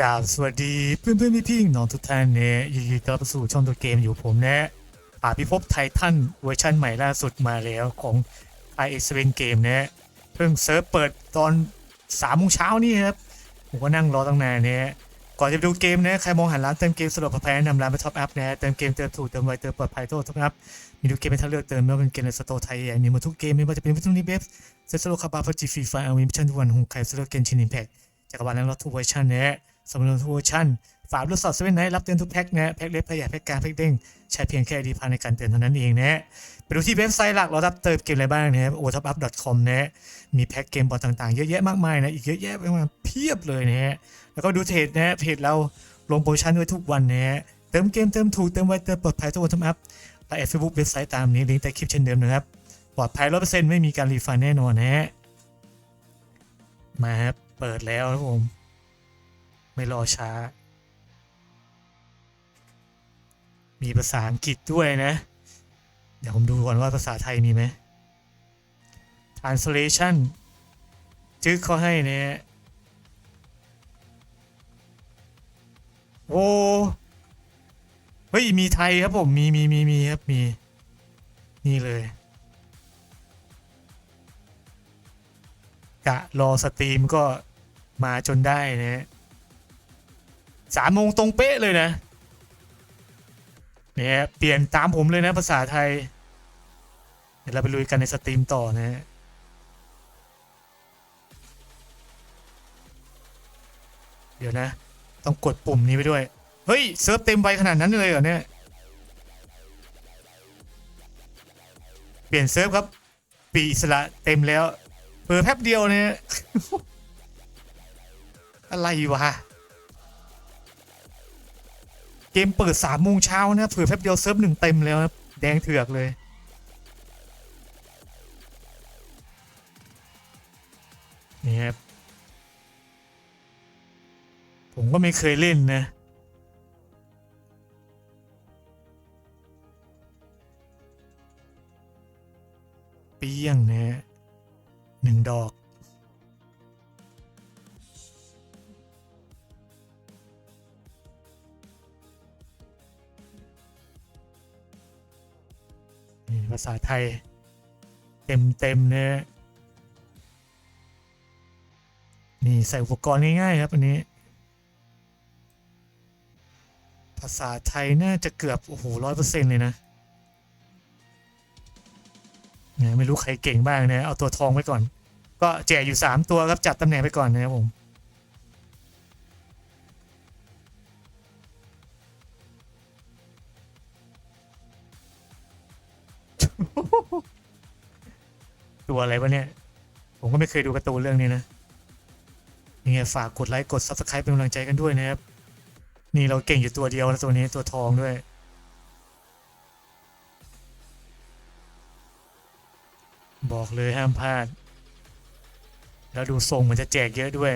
กราบสวัสดีเพื่อนเพื่อนพี่พี่ๆน้องทุกท่านเนี่ยยินดีต้อนรับสู่ช่องตัวเกมอยู่ผมนะป่าพิภพไททันเวอร์ชันใหม่ล่าสุดมาแล้วของ i x 7 Game นะเพิ่งเซิร์ฟเปิดตอนสามโมงเช้านี่ครับ ผมก็นั่งรอตั้งนานเนี่ยก่อนจะไปดูเกมนะใครมองหาร้านเติมเกมสะดวกปลอดภัยแนะนำร้านไปท็อปอัพนะเติมเกมเติมถูกเติมไวเติมปลอดภัยโทษท็อปอัพมีทุกเกมให้ท่าเลือกเติมไม่ว่าเป็นเกมในสโตร์ไทยใหญ่มีหมดทุกเกมไม่ว่าจะเป็นวิทยุนิเบฟเซตโลคาบาพับจีฟีไฟอาวิมิชันทุกวันหงไคเซโลเกนชินิมแพคจักรวาลนั้นรถทุกเวอร์ชันนะ สำหรับทุกเวอร์ชันฝากรู้สอดเซเว่นไนท์รับเตือนทุกแพ็คนะแพ็คเล็กแพ็คใหญ่แพ็คกลางแพ็คเด้งใช้เพียงแค่ดีพาในการเตือนเท่านั้นเองนะไปดูที่เว็บไซต์หลักเรารับเติมเกมอะไรบ้างนะครับ o t o p u p c o m นะมีแพ็คเกมบอลต่างๆ เยอะแยะมากมายนะอีกเยอะแยะมากมาเพียบเลยนะฮะแล้วก็ดูเพจนะเพจเราลงโปรโมชั่นไว้ทุกวันนะฮะเติมเกมเติมถูกเติมไวเติมปลอดภัยทุกวันทัอัพและเฟซบุ๊กเว็บไซต์ตามนี้ลิงก์ใต้คลิปเช่นเดิมนะครับปลอดภัยร้อยเปอร์เซ็นต์ไม่มีการรีฟันแน่นอนนะฮะมาเปิดแล้วครับผม ไม่รอช้า มีภาษาอังกฤษด้วยนะ เดี๋ยวผมดูก่อนว่าภาษาไทยมีไหม translation จึ๊กเขาให้เนี่ยโอ้เฮ้ย มีไทยครับผม มีมีมีมีครับ มี นี่เลย กะรอสตรีมก็มาจนได้นะฮะ สามโมงตรงเป๊ะเลยนะเนี่ยเปลี่ยนตามผมเลยนะภาษาไทย เดี๋ยวเราไปลุยกันในสตรีมต่อนะฮะเดี๋ยวนะ ต้องกดปุ่มนี้ไปด้วย เฮ้ย เซิร์ฟเต็มไวขนาดนั้นเลยเหรอเนี่ย เปลี่ยนเซิร์ฟครับ ปีอิสระเต็มแล้วเปิดแป๊บเดียวเนี่ยอะไรวะ เกมเปิดสามโมงเช้านะเผื่อแป๊บเดียวเซิร์ฟหนึ่งเต็มแล้วนะแดงเถือกเลย นี่ครับ ผมก็ไม่เคยเล่นนะ เปี้ยงนะฮะหนึ่งดอก ษาไทย เต็มเต็มๆนะนี่ใส่อุปกรณ์ง่ายๆครับอันนี้ ภาษาไทยน่าจะเกือบ โอ้โหร้อยเปอร์เซ็นต์เลยนะไม่รู้ใครเก่งบ้างนะ เอาตัวทองไว้ก่อน ก็แจกอยู่ 3 ตัวครับ จัดตำแหน่งไปก่อนนะครับผม ตัวอะไรวะเนี่ย ผมก็ไม่เคยดูการ์ตูนเรื่องนี้นะนี่ไงฝากกดไลค์กด Subscribe เป็นกำลังใจกันด้วยนะครับ นี่เราเก่งอยู่ตัวเดียวนะตัวนี้ตัวทองด้วยบอกเลยห้ามพลาด แล้วดูทรงมันจะแจกเยอะด้วย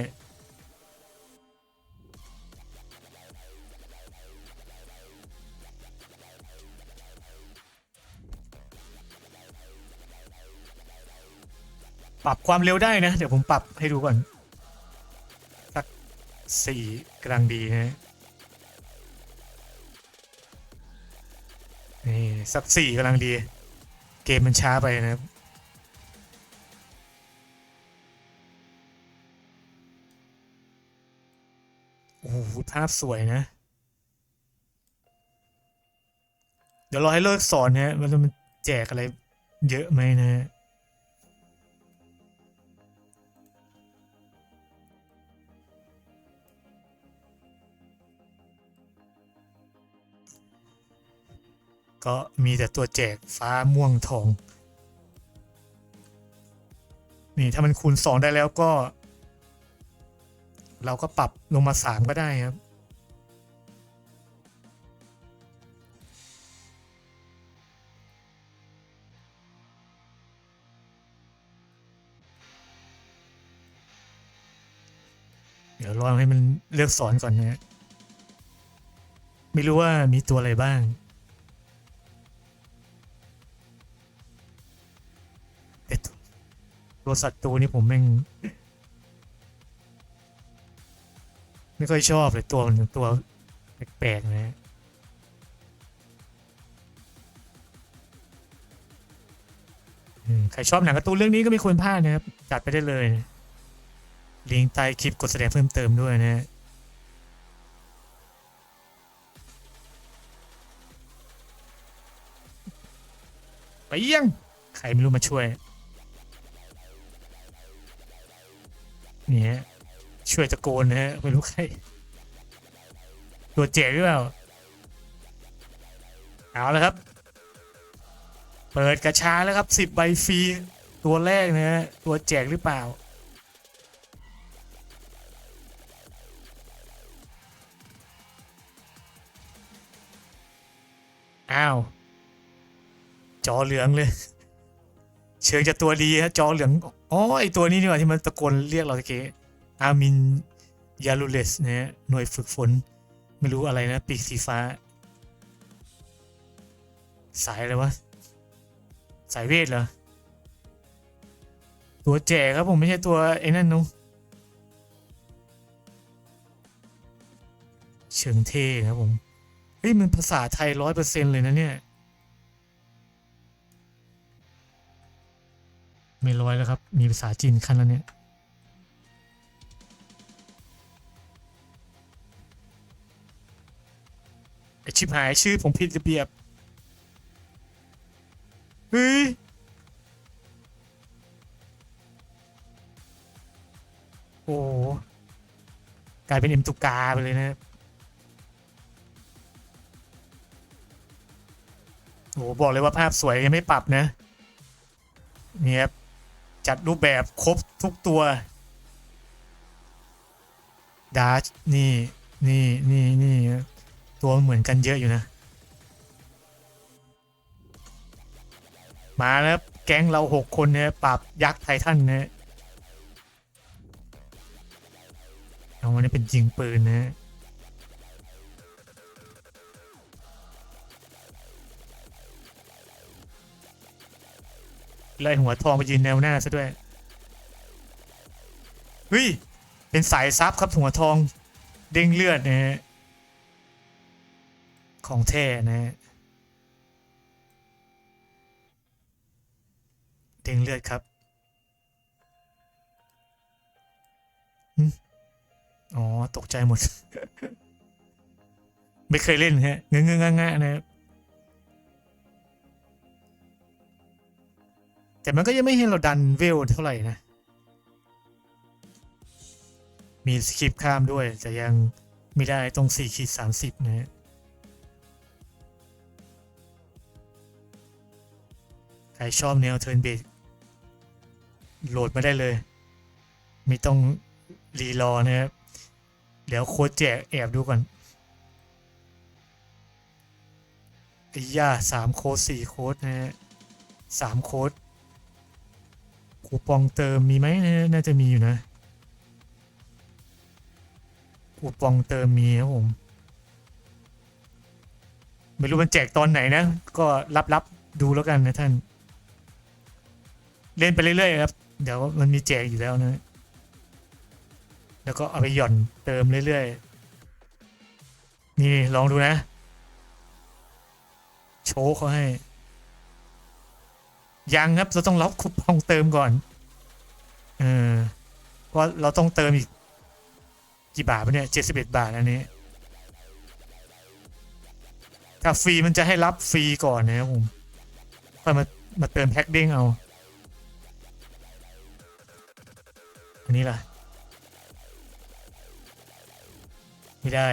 ปรับความเร็วได้นะ เดี๋ยวผมปรับให้ดูก่อน สักสี่กำลังดีนะนี่สักสี่กำลังดี เกมมันช้าไปนะครับโอ้โหภาพสวยนะ เดี๋ยวรอให้เลิกสอนนะมันจะมันแจกอะไรเยอะไหมนะ ก็มีแต่ตัวแจกฟ้าม่วงทอง นี่ถ้ามันคูณสองได้แล้วก็ เราก็ปรับลงมาสามก็ได้ครับ เดี๋ยวรองให้มันเลือกสอนก่อนนะไม่รู้ว่ามีตัวอะไรบ้าง ตัวศัตรูนี่ผมแม่งไม่ค่อยชอบเลยตัวมันตัวแปลกๆนะฮะใครชอบหนังการ์ตูนเรื่องนี้ก็ไม่ควรพลาดนะครับ จัดไปได้เลย ลิงก์ใต้คลิปกดแสดงเพิ่มเติมด้วยนะฮะไปยัง ใครไม่รู้มาช่วย นี่ฮะช่วยตะโกนนะฮะไม่รู้ใครตัวเจ๋หรือเปล่าเอาแล้วครับ เปิดกระชาแล้วครับสิบใบฟรีตัวแรกนะฮะตัวแจกหรือเปล่า อ้าว จอเหลืองเลย เชิงจะตัวดีฮะจอเหลืองอ๋อ อ๋อไอตัวนี้นี่ว่าที่มันตะโกนเรียกเราตะเกีอามินยาลูเลสเนะฮะหน่วยฝึกฝน ไม่รู้อะไรนะ ปีกสีฟ้า สายอะไรวะ สายเวทเหรอ ตัวแจกครับผมไม่ใช่ตัวไอ้นั่นนุเชิงเท่ครับผม เฮ้ยมันภาษาไทยร้อยเปอร์เซ็นต์เลยนะเนี่ย ม่ร้อยแล้วครับ มีภาษาจีนขั้นแล้วเนี่ย ชิบหายชื่อผมผิดระเบียบ เฮ้ยโอ้กลายเป็นเอ็มตุกาไปเลยนะโอ้บอกเลยว่าภาพสวยยังไม่ปรับนะเนี่ยครับ จัดรูปแบบครบทุกตัวดาร์ชนี่นี่นี่นี่ตัวเหมือนกันเยอะอยู่นะ มาแล้วแก๊งเราหกคนเนี่ยปราบยักษ์ไททันเนะเอาวันนี้เป็นยิงปืนนะ ไล่หัวทองไปยืนแนวหน้าซะด้วยเฮ้ยเป็นสายซับครับหัวทองเด้งเลือดนะฮะของแท้นะฮะเด้งเลือดครับอ๋อ ตกใจหมด ไม่เคยเล่นฮะเงื้องๆงะๆนะครับ แต่มันก็ยังไม่ให้เราดันเวลเท่าไหร่นะ มีสคริปข้ามด้วย แต่ยังไม่ได้ตรง4ขีด30 นะฮะใครชอบแนวเทิร์นเบสโหลดมาได้เลย ไม่ต้องรีรอนะครับ เดี๋ยวโค้ดแจกแอบดูก่อนไอ้ย่าสามโค้ดสี่โค้ดนะฮะสามโค้ด คูปองเติมมีไหมน่าจะมีอยู่นะ คูปองเติมมีครับผม ไม่รู้มันแจกตอนไหนนะ ก็รับๆดูแล้วกันนะท่าน เล่นไปเรื่อยๆครับ เดี๋ยวมันมีแจกอยู่แล้วนะ แล้วก็เอาไปหย่อนเติมเรื่อยๆ นี่ลองดูนะ โชว์เขาให้ ยังครับ เราต้องล็อกคูปองเติมก่อน เออว่าะเราต้องเติมอีก กี่บาทวะเนี่ยเจ็ดสิบเอ็ดบาทอันนี้ถ้าฟรีมันจะให้รับฟรีก่อนนะครับผมค่อยมามาเติมแพ็กเด้งเอา อันนี้ล่ะ ไม่ได้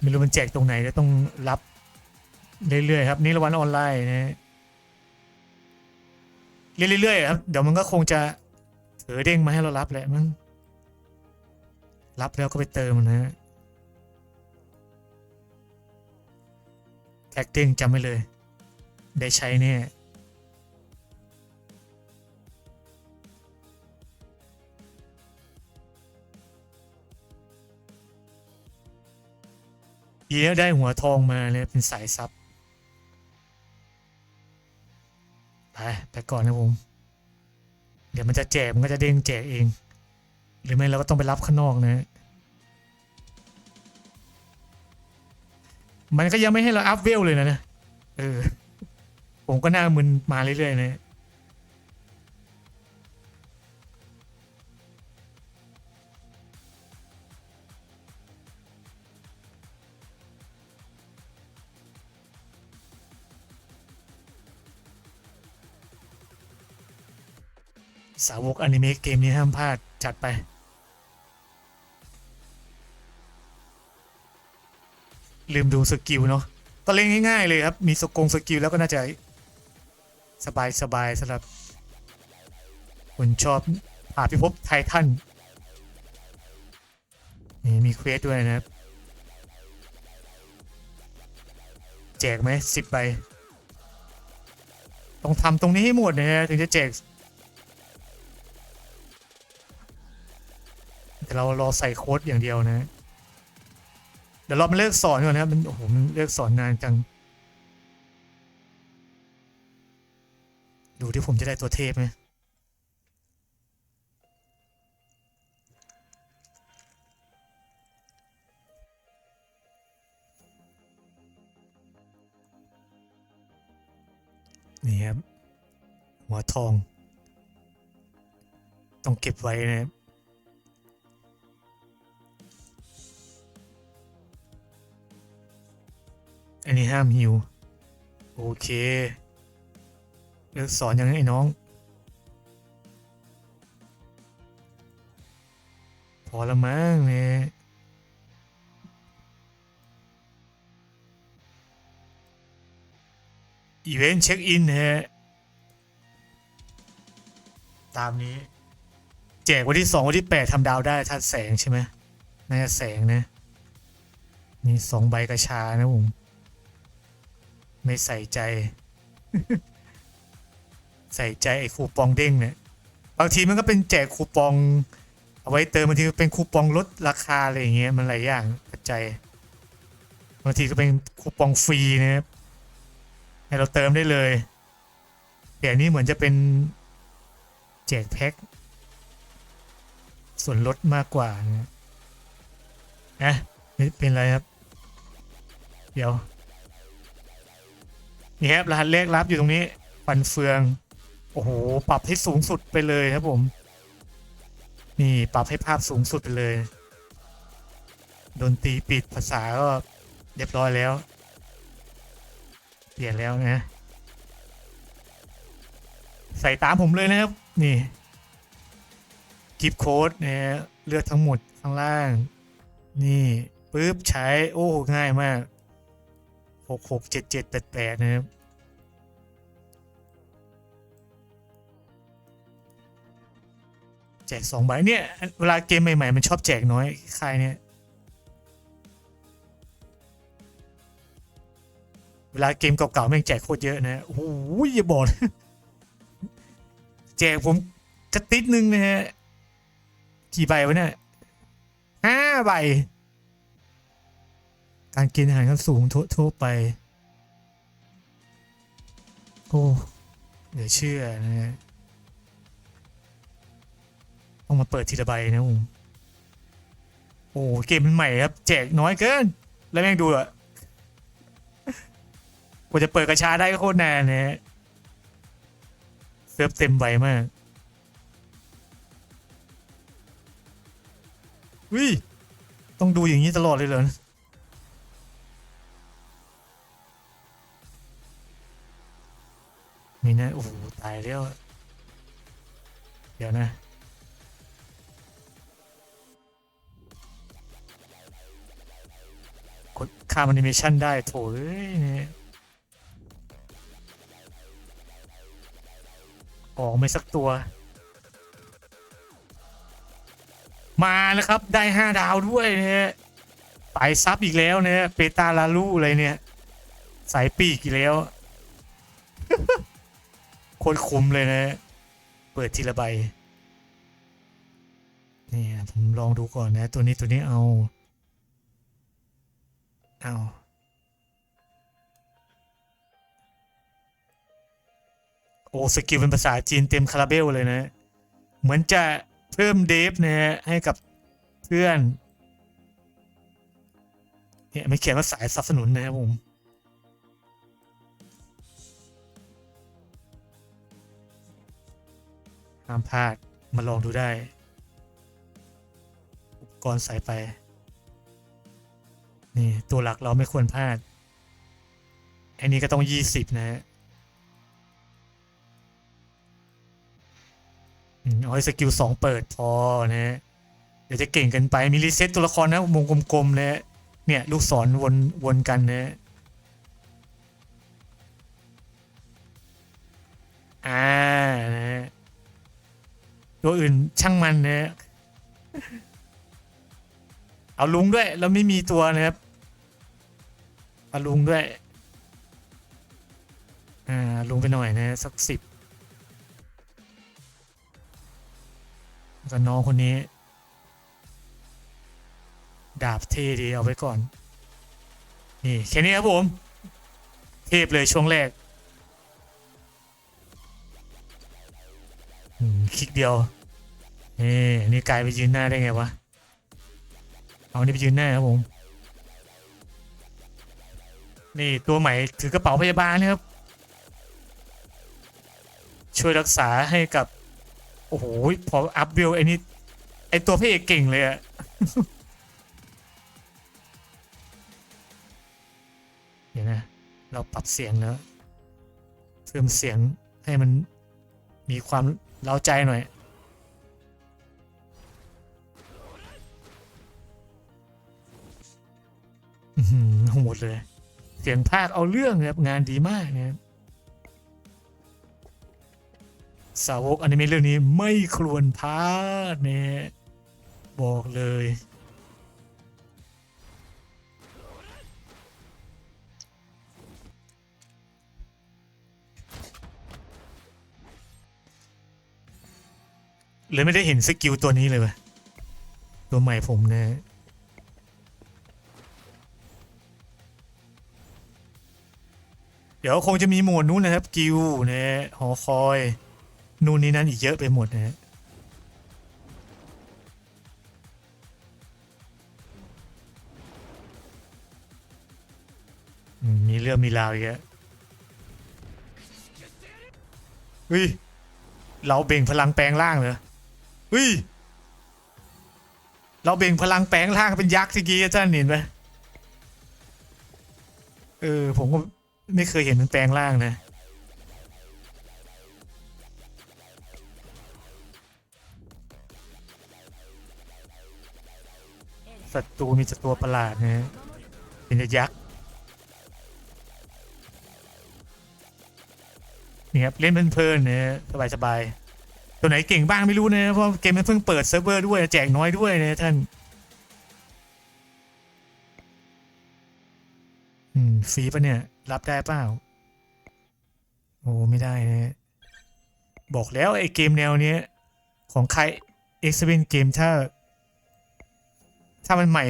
ไม่รู้มันแจกตรงไหนแล้วต้องรับ เรื่อยๆครับนี่รางวัลออนไลน์นะฮะเรื่อยๆครับเดี๋ยวมันก็คงจะถือเด้งมาให้เรารับแหละมั้งรับแล้วก็ไปเติมนะฮะแท็กเด้งจำไว้เลย ได้ใช้แน่เย้ได้หัวทองมาเลยเป็นสายซับ ไปไปก่อนนะผม เดี๋ยวมันจะแจกมันก็จะเด้งแจกเอง หรือไม่เราก็ต้องไปรับข้างนอกนะมันก็ยังไม่ให้เราอัพเวลเลยนะเนี่ยเออผมก็หน่ามึนมาเรื่อยๆนะ สาวกอนิเมะเกมนี้ห้ามพลาดจัดไป ลืมดูสกิลเนาะก็เล่นง่ายๆเลยครับ มีสกงสกิลแล้วก็น่าจะ สบายสบายๆสำหรับคนชอบผ่าพิภพไททันนี่มีเควสด้วยนะครับ แจกไหมสิบใบ ต้องทำตรงนี้ให้หมดนะฮะถึงจะแจก แต่เรารอใส่โค้ดอย่างเดียวนะ เดี๋ยวเรามาเลิกสอนก่อนนะครับมันโอ้โหมันเลิกสอนนานจัง ดูที่ผมจะได้ตัวเทพไหมนี่ครับ หัวทอง ต้องเก็บไว้นะครับ อันนี้ห้ามฮิวโอเคเลิกสอนอย่างนั้ไอ้น้อง พอละมั้งเนี่ยอีเวนต์เช็คอินฮะตามนี้ แจกวันที่สองวันที่แปดทำดาวได้ถ้าแสงใช่ไหมน่าจะแสงนะ มีสองใบกระชานะผม ไม่ใส่ใจ ใส่ใจไอ้คูปองเด้งเนี่ยบางทีมันก็เป็นแจกคูปอง เอาไว้เติมบางทีก็เป็นคูปองลดราคาอะไรอย่างเงี้ยมันหลายอย่างปัจจัยบางทีก็เป็นคูปองฟรีนะครับให้เราเติมได้เลยแต่อันนี้เหมือนจะเป็นแจกแพ็คส่วนลดมากกว่านะนะไม่เป็นไรครับ เดี๋ยว นี่ครับรหัสเลขลับอยู่ตรงนี้ฟันเฟือง โอ้โห ปรับให้สูงสุดไปเลยครับผม นี่ปรับให้ภาพสูงสุดไปเลย ดนตรีปิดภาษาก็เรียบร้อยแล้ว เปลี่ยนแล้วนะ ใส่ตามผมเลยนะครับ นี่กิฟโค้ดนะเลือกทั้งหมดข้างล่าง นี่ปุ๊บใช้ โอ้ ง่ายมาก หกหกเจ็ดเจ็ดแปดแปดนะครับแจกสองใบเนี่ย เวลาเกมใหม่ ๆ มันชอบแจกน้อยใค่ายเนี่ย เวลาเกมเก่าๆแม่งแจกโคตรเยอะนะโอ้โหอย่าบอกนแจกผมจะติดนึงนะฮะกี่ใบวะเนี่ยห้าใบ การกินอาหารขั้นสูงทั่วทั่วไป โอ้เหลือเชื่อนะฮะต้องมาเปิดทีละใบนะผมโอ้เกมมันใหม่ครับ แจกน้อยเกิน แล้วแม่งดูอะกว่าจะเปิดกระชาได้ก็โคตรนานนะฮะเซิร์ฟเต็มใบมากวิต้องดูอย่างนี้ตลอดเลยเหรอ นี่นะโอ้โหตายแล้ว เดี๋ยวนะ กดข้ามแอนิเมชันได้โถเอ้ยเนี่ยออกไม่สักตัว มาแล้วครับได้ห้าดาวด้วยเนะฮะไต่ซับอีกแล้วเนี่ยเปตาลาลูอะไรเนี่ย สายปีกอีกแล้ว โคตรคุ้มเลยนะ เปิดทีละใบนี่ผมลองดูก่อนนะ ตัวนี้ตัวนี้เอา เอาโอ้สกิลเป็นภาษาจีนเต็มคาราเบลเลยนะ เหมือนจะเพิ่มเดฟนะฮะให้กับเพื่อนเนี่ยไม่เขียนว่าสายสนับสนุนนะครับผม ห้ามพลาดมาลองดูได้ อุปกรณ์ใส่ไป นี่ตัวหลักเราไม่ควรพลาด อันนี้ก็ต้องยี่สิบนะฮะอืมเอาให้สกิลสองเปิดพอนะฮะเดี๋ยวจะเก่งกันไปมีรีเซ็ตตัวละครนะวงกลมๆเลยฮะเนี่ยลูกศรวนวนกันนะอ่านะ ตัวอื่นช่างมันนะเอาลุงด้วยเราไม่มีตัวนะครับเอาลุงด้วย อ่าลุงไปหน่อยนะสักสิบแล้วก็น้องคนนี้ ดาบเทดีเอาไว้ก่อน นี่แค่นี้ครับผม เทพเลยช่วงแรก ลิกเดียวนี่นี่กลายไปยืนหน้าได้ไงวะ เอานี่ไปยืนหน้าครับผม นี่ตัวใหม่ถือกระเป๋าพยาบาลนะครับ ช่วยรักษาให้กับ โอ้โห พออัพเวลไอ้นี่ไอตัวพระเอกเก่งเลยอะเดี๋ยวนะ เราปรับเสียงแล้วเพิ่มเสียงให้มันมีความ เราใจหน่อย หมดเลย เสียงภาคเอาเรื่องครับงานดีมากนะครับสาวกอนิเมะเรื่องนี้ไม่ควรพลาดเนี่ยบอกเลย เลยไม่ได้เห็นสกิลตัวนี้เลยวะตัวใหม่ผมนะเดี๋ยวคงจะมีหมวดนู้นนะครับ กิลนะฮะหอคอย นู่นนี่นั่นอีกเยอะไปหมดนะฮะมีเรื่องมีราวเยอะเฮ้ย เราเบ่งพลังแปลงร่างเหรอ เฮ้ย เราเบ่งพลังแปลงร่างเป็นยักษ์ทีกี้อาจารย์เห็นไหมเออ ผมก็ไม่เคยเห็นมันแปลงร่างนะศัตรูมีแต่ตัวประหลาดนะ เป็นยักษ์นี่ครับเล่นเพลินๆนะฮะสบายๆ ตัวไหนเก่งบ้างไม่รู้นะเพราะเกมมันเพิ่งเปิดเซิร์ฟเวอร์ด้วยแจกน้อยด้วยนะท่านอืมฟรีปะเนี่ย รับได้เปล่าโอ้ไม่ได้นะบอกแล้วไอ้เกมแนวเนี้ย ของใครเอ็กซ์เนเกมถ้า ถ้ามันใหม่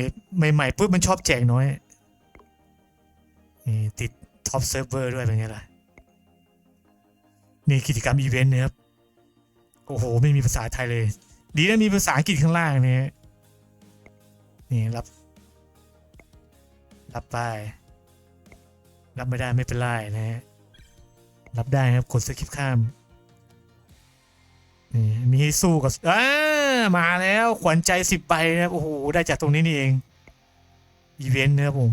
ใหม่ๆปุ๊บมันชอบแจกน้อยนี่ติดท็อปเซิร์ฟเวอร์ด้วยเป็นไงล่ะ นี่กิจกรรมอีเวนต์นะครับ อ้โห ไม่มีภาษาไทยเลย ดีนะมีภาษาอังกฤษข้างล่างนี่นี่รับ รับไป รับไม่ได้ไม่เป็นไรนะฮะรับได้ครับกดสกิปข้ามนี่มีให้สู้กับอ่ามาแล้วขวัญใจสิบใบนะครับโอ้โหได้จากตรงนี้นี่เอง อีเวนต์นะครับผม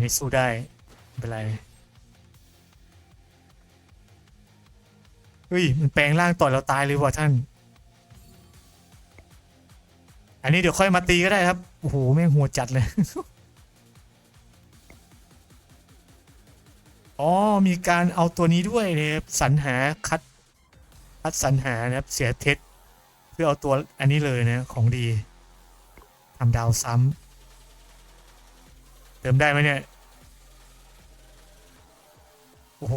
มันสู้ได้ไม่เป็นไรเฮ้ยมันแปลงร่างต่อยเราตายเลยว่ะท่าน อันนี้เดี๋ยวค่อยมาตีก็ได้ครับ โอ้โหแม่งหัวจัดเลย อ๋อ มีการเอาตัวนี้ด้วยนะครับสรรหาคัด คัดสรรหานะครับ เสียเท็จ เพื่อเอาตัวอันนี้เลยนะ ของดีทำดาวซ้ำ เติมได้ไหมเนี่ย โอ้โห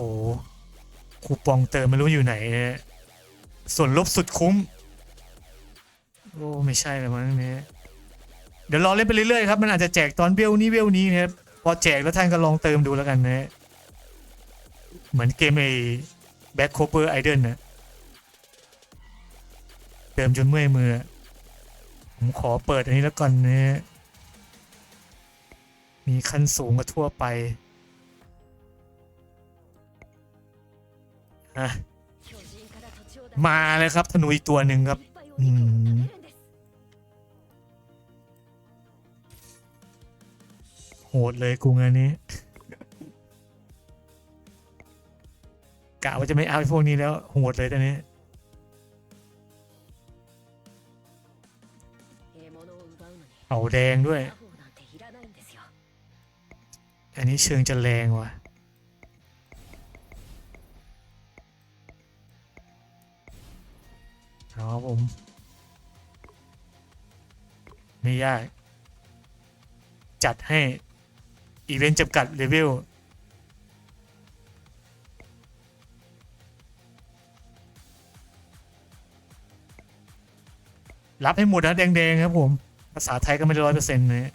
คูปองเติมไม่รู้อยู่ไหนนะส่วนลบสุดคุ้ม โอ้ ไม่ใช่แล้วมั้งเนี่ยเดี๋ยวรอเล่นไปเรื่อยๆครับ มันอาจจะแจกตอนเวลนี้เวลนี้นะครับ พอแจกแล้วท่านก็ลองเติมดูแล้วกันนะเหมือนเกมไอ้แบ็คโคเปอร์ไอเดนนะเติมจนเมื่อยมือ ผมขอเปิดอันนี้แล้วก่อนนะ มีขั้นสูงกว่าทั่วไปอะมาเลยครับธนูอีกตัวหนึ่งครับอืมโหดเลยกูงานนี้กะว่าจะไม่เอาไอ้พวกนี้แล้วโหดเลยตอนนี้เอาแดงด้วย อันนี้เชิงจะแรงว่ะ เอาครับผม ไม่ยาก จัดให้ อีเวนต์จำกัดเลเวลรับให้หมดนะแดงๆครับผม ภาษาไทยก็ไม่ได้ร้อยเปอร์เซ็นต์นะ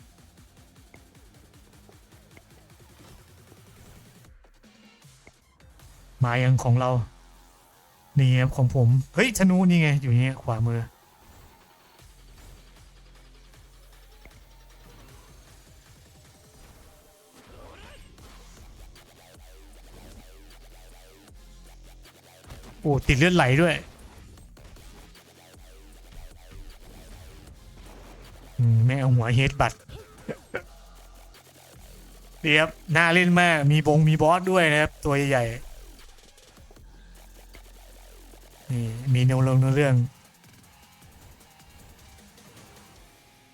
มายังของเรา นี่ครับของผม เฮ้ยธนูนี่ไง อยู่นี่ขวามือ โอ้ติดเลือดไหลด้วยมแม่เอาหัวเฮดบัตเดียบน่าเล่นมาก มีบงมีบอสด้วยนะครับ ตัวใหญ่ๆ มีเนื้อลงเนื้อเรื่อง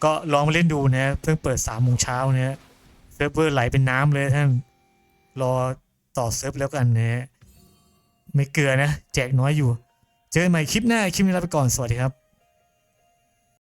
ก็ลองมาเล่นดูนะเพิ่งเปิดสามโมงเช้านะเซิร์ฟเวอร์ไหลเป็นน้ำเลยท่าน รอต่อเซิร์ฟแล้วกันนะไม่เกลือนะ แจกน้อยอยู่ เจอกันใหม่คลิปหน้า คลิปนี้ลาไปก่อน สวัสดีครับ